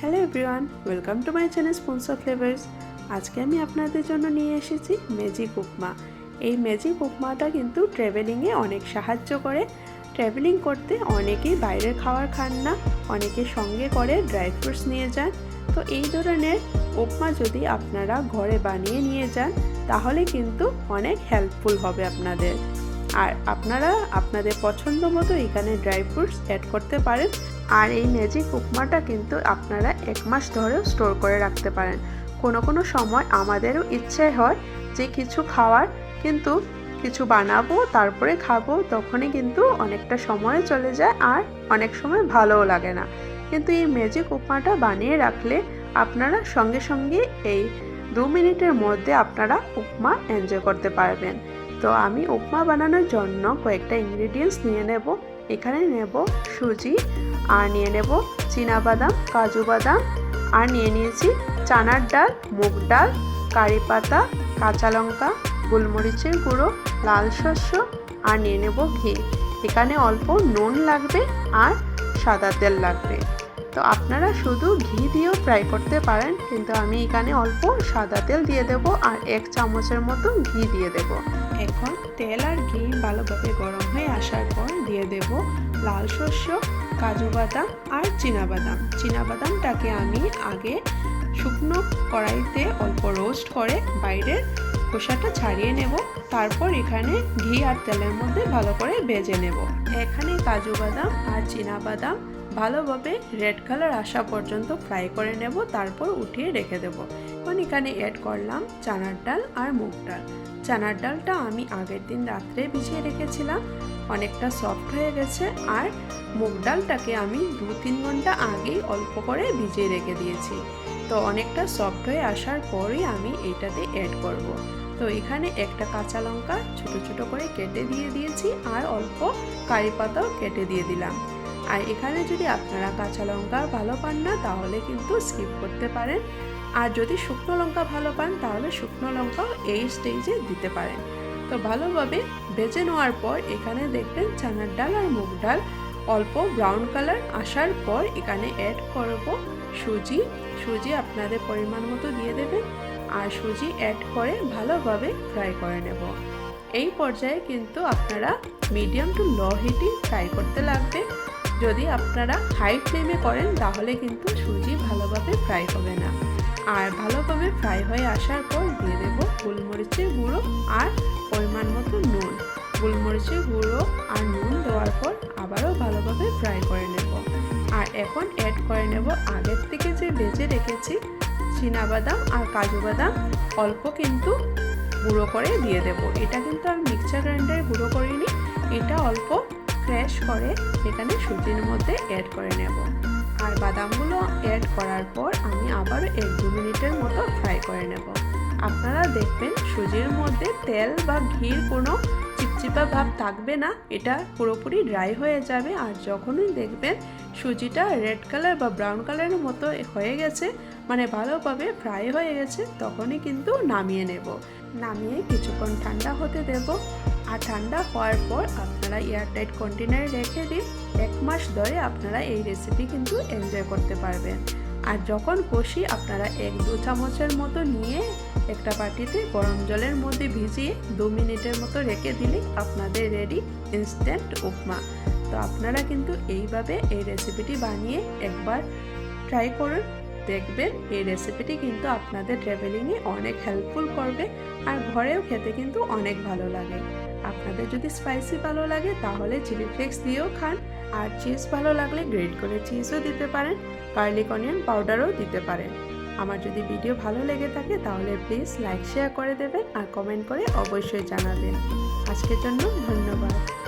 Hello everyone welcome to my channel spoons of flavours আজকে আমি আপনাদের জন্য নিয়ে এসেছি ম্যাজিক উপমা। এই ম্যাজিক উপমাটা কিন্তু ট্রাভেলিংয়ে অনেক সাহায্য করে। ট্রাভেলিং করতে অনেকেই বাইরের খাবার খান না, অনেকে সঙ্গে করে ড্রাই ফ্রুটস নিয়ে যান। তো এই ধরনের উপমা যদি আপনারা ঘরে বানিয়ে নিয়ে যান, তাহলে কিন্তু অনেক হেল্পফুল হবে আপনাদের। আর আপনারা আপনাদের পছন্দ মতো এখানে ড্রাই ফ্রুটস অ্যাড করতে পারেন। আর এই ম্যাজিক উপমাটা কিন্তু আপনারা এক মাস ধরেও স্টোর করে রাখতে পারেন। কোনো কোনো সময় আমাদেরও ইচ্ছে হয় যে কিছু খাওয়ার, কিন্তু কিছু বানাবো, তারপরে খাব, তখনই কিন্তু অনেকটা সময় চলে যায় আর অনেক সময় ভালোও লাগে না। কিন্তু এই ম্যাজিক উপমাটা বানিয়ে রাখলে আপনারা সঙ্গে সঙ্গে এই দু মিনিটের মধ্যে আপনারা উপমা এনজয় করতে পারবেন। তো আমি উপমা বানানোর জন্য কয়েকটা ইনগ্রিডিয়েন্টস নিয়ে নেব। এখানে নেব সুজি, আর নিয়ে নেব বাদাম কাজু বাদাম, আর নিয়ে নিয়েছি চানার ডাল, মুগ ডাল, কারি পাতা, কাঁচা লঙ্কা, গোলমরিচের গুঁড়ো, লাল শস্য আর নিয়ে নেব ঘি। এখানে অল্প নুন লাগবে আর সাদা তেল লাগবে। তো আপনারা শুধু ঘি দিয়েও ফ্রাই করতে পারেন, কিন্তু আমি এখানে অল্প সাদা তেল দিয়ে দেব আর এক চামচের মতো ঘি দিয়ে দেব। এখন তেল আর ঘি ভালোভাবে গরম হয়ে আসার পর দিয়ে দেব লাল শস্য কাজু বাদাম আর বাদাম বাদামটাকে আমি আগে শুকনো কড়াইতে অল্প রোস্ট করে বাইরের খোসাটা ছাড়িয়ে নেব। তারপর এখানে ঘি আর তেলের মধ্যে ভালো করে ভেজে নেব। এখানে কাজু বাদাম আর বাদাম ভালোভাবে রেড কালার আসা পর্যন্ত ফ্রাই করে নেব, তারপর উঠিয়ে রেখে দেব। এখন এখানে অ্যাড করলাম চানার ডাল আর মুগ ডাল। চানার ডালটা আমি আগের দিন রাত্রে ভিজিয়ে রেখেছিলাম, অনেকটা সফট হয়ে গেছে আর মুগ ডালটাকে আমি দু তিন ঘণ্টা আগেই অল্প করে ভিজিয়ে রেখে দিয়েছি। তো অনেকটা সফট হয়ে আসার পরই আমি এইটাতে অ্যাড করব। তো এখানে একটা কাঁচা লঙ্কা ছোটো ছোটো করে কেটে দিয়ে দিয়েছি আর অল্প কারি পাতাও কেটে দিয়ে দিলাম। আর এখানে যদি আপনারা কাঁচা লঙ্কা ভালো পান না, তাহলে কিন্তু স্কিপ করতে পারেন। আর যদি শুকনো লঙ্কা ভালো পান, তাহলে শুকনো লঙ্কাও এই স্টেজে দিতে পারেন। তো ভালোভাবে ভেজে নেওয়ার পর এখানে দেখবেন চানার ডাল আর মুগ ডাল অল্প ব্রাউন কালার আসার পর এখানে অ্যাড করব সুজি। সুজি আপনাদের পরিমাণ মতো দিয়ে দেবেন আর সুজি অ্যাড করে ভালোভাবে ফ্রাই করে নেব। এই পর্যায়ে কিন্তু আপনারা মিডিয়াম টু লো হিটই ফ্রাই করতে লাগবে। যদি আপনারা হাই ফ্লেমে করেন, তাহলে কিন্তু সুজি ভালোভাবে ফ্রাই হবে না। আর ভালোভাবে ফ্রাই হয়ে আসার পর দিয়ে দেবো গোলমরিচের গুঁড়ো আর পরিমাণ মতো নুন। গোলমরিচের গুঁড়ো আর নুন দেওয়ার পর আবারও ভালোভাবে ফ্রাই করে নেব। আর এখন অ্যাড করে নেব আগের থেকে যে বেজে রেখেছি বাদাম আর কাজু বাদাম। অল্প কিন্তু গুঁড়ো করে দিয়ে দেব। এটা কিন্তু আমি মিক্সার গ্রাইন্ডারে গুঁড়ো করিনি, এটা অল্প ক্র্যাশ করে এখানে সুজির মধ্যে অ্যাড করে নেব। আর বাদামগুলো অ্যাড করার পর আমি আবার এক দু মিনিটের মতো ফ্রাই করে নেব। আপনারা দেখবেন সুজির মধ্যে তেল বা ঘির কোনো চিপচিপা ভাব থাকবে না, এটা পুরোপুরি ড্রাই হয়ে যাবে। আর যখনই দেখবেন সুজিটা রেড কালার বা ব্রাউন কালারের মতো হয়ে গেছে মানে ভালোভাবে ফ্রাই হয়ে গেছে, তখনই কিন্তু নামিয়ে নেব। নামিয়ে কিছুক্ষণ ঠান্ডা হতে দেব। আর ঠান্ডা হওয়ার পর আপনারা এয়ারটাইট কন্টেনারে রেখে দিন। এক মাস ধরে আপনারা এই রেসিপি কিন্তু এনজয় করতে পারবেন। আর যখন কষি, আপনারা এক দু চামচের মতো নিয়ে একটা বাটিতে গরম জলের মধ্যে ভিজিয়ে দু মিনিটের মতো রেখে দিলে আপনাদের রেডি ইনস্ট্যান্ট উপমা। তো আপনারা কিন্তু এইভাবে এই রেসিপিটি বানিয়ে একবার ট্রাই করুন। দেখবেন এই রেসিপিটি কিন্তু আপনাদের ট্রাভেলিংয়ে অনেক হেল্পফুল করবে। আর ঘরেও খেতে কিন্তু অনেক ভালো লাগে। আপনাদের যদি স্পাইসি ভালো লাগে, তাহলে চিলি ফ্লেক্স দিয়েও খান। আর চিজ ভালো লাগলে গ্রেড করে চিজও দিতে পারেন। গার্লিক অনিয়ন পাউডারও দিতে পারেন। আমার যদি ভিডিও ভালো লেগে থাকে, তাহলে প্লিজ লাইক শেয়ার করে দেবেন। আর কমেন্ট করে অবশ্যই জানাবেন। আজকের জন্য ধন্যবাদ।